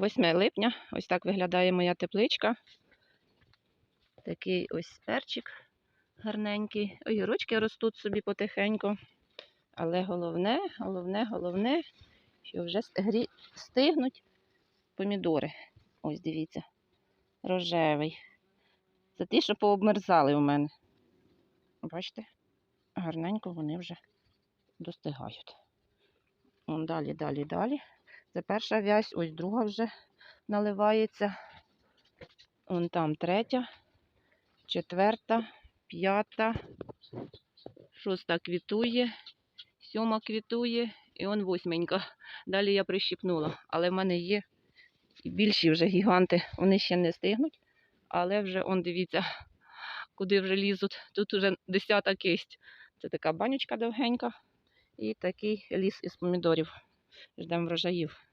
8 липня. Ось так виглядає моя тепличка. Такий ось перчик гарненький. Огірочки ростуть собі потихеньку. Але головне, головне, головне, що вже стигнуть помідори. Ось дивіться, рожевий. Це ті, що пообмерзали у мене. Бачите, гарненько вони вже достигають. Вон далі, далі, далі. Це перша вязь, ось друга вже наливається. Вон там третя, четверта, п'ята, шоста квітує, сьома квітує і он восьменька. Далі я прищіпнула. Але в мене є більші вже гіганти. Вони ще не стигнуть, але вже он дивіться, куди вже лізуть. Тут уже десята кисть. Це така банючка довгенька і такий ліс із помідорів. Ждемо врожаїв.